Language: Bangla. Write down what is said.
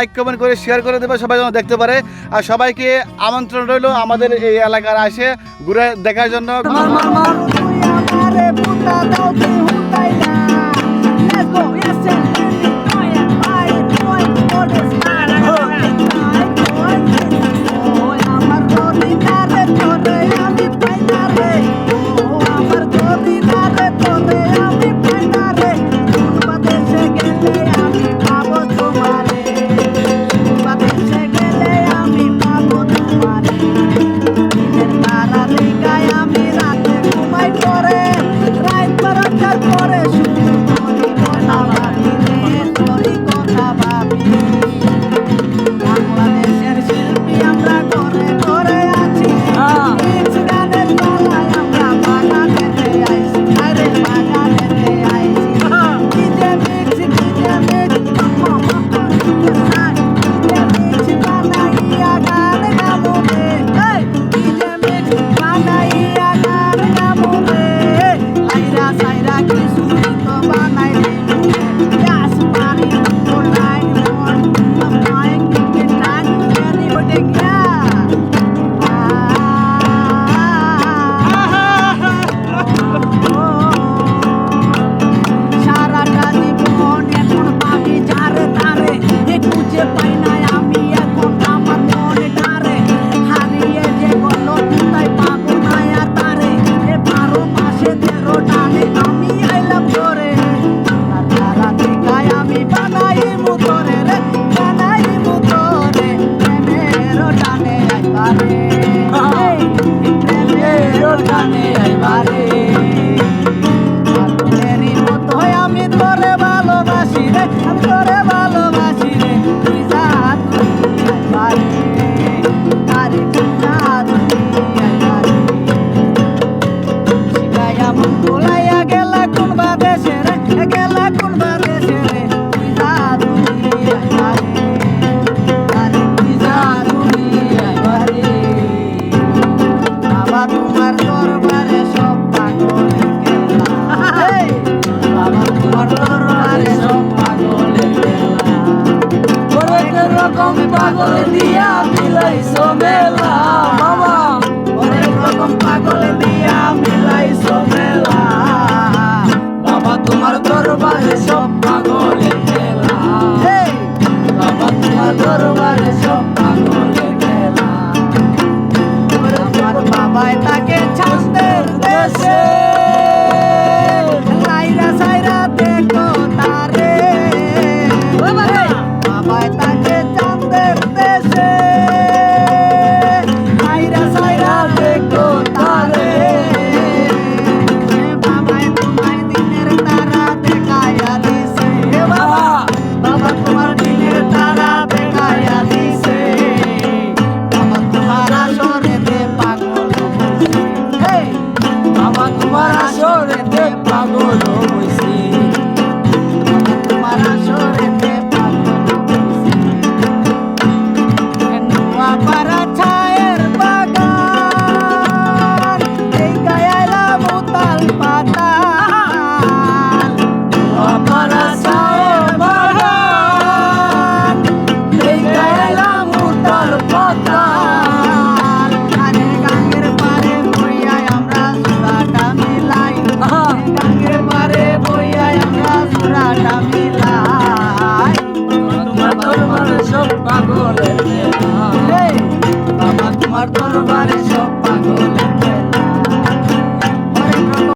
লাইক কমেন্ট করে শেয়ার করে দেবে, সবাই যেন দেখতে পারে। আর সবাইকে আমন্ত্রণ রইল আমাদের এই এলাকার আসে ঘুরে দেখার জন্য। Let's go. সবাই থাকে ছান্দের দেশে para sobre te pago yo. পাগল আমার তোমার দরবারে সব